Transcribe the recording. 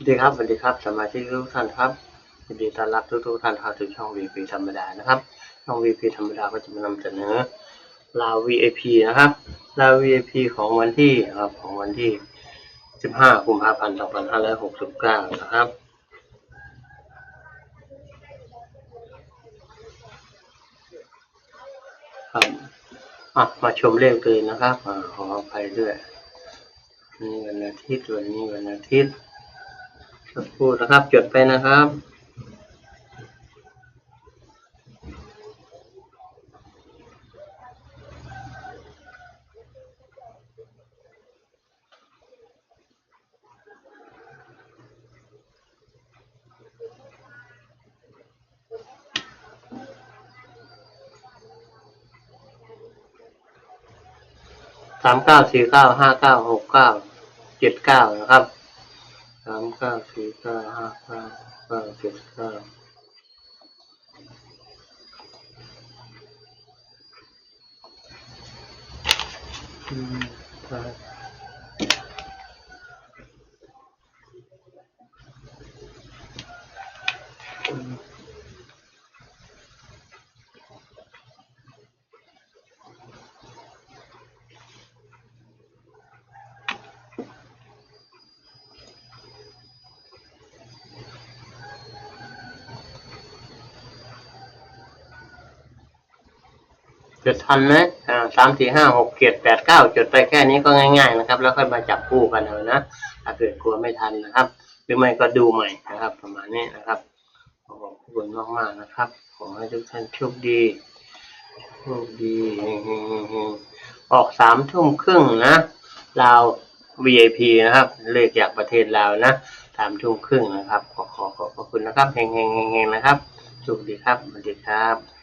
สวัสดีครับสวัสดีครับ สมาชิกทุกท่านครับยินดีต้อนรับทุกทุกๆท่านเข้าสู่ช่อง VP ธรรมดานะครับ ช่อง VP ธรรมดาก็จะมานำเสนอลาว VIP นะครับลาว VIP ของวันที่ครับของวันที่ 15กุมภาพันธ์2569 นะครับครับอะมาชมเลขเลยนะครับอขออภัยด้วยนี่วันอาทิตย์วันนี้วันอาทิตย์ สักครู่นะครับจดไปนะครับสามเก้าสี่เก้าห้าเก้าหกเก้าเจ็ดเก้านะครับ สามเก้าสี่เก้าห้าเก้าเก้าเจ็ดเก้าอืมครั จดทันไหมอ่าสามสี่ห้าหกเจ็ดแปดเก้าจดไปแค่นี้ก็ง่ายๆนะครับ แล้วค่อยมาจับคู่กันเอานะถ้าเกิดกลัวไม่ทันนะครับ หรือไม่ก็ดูใหม่นะครับ ประมาณนี้นะครับขอบคุณมากๆนะครับ ขอให้ทุกท่านโชคดีโชคดีออกสามทุ่มครึ่งนะลาว VIP นะครับ เลขจากประเทศลาวนะสามทุ่มครึ่งนะครับ ขอขอขอบคุณนะครับเฮงๆๆๆนะครับโชคดีครับสวัสดีครับ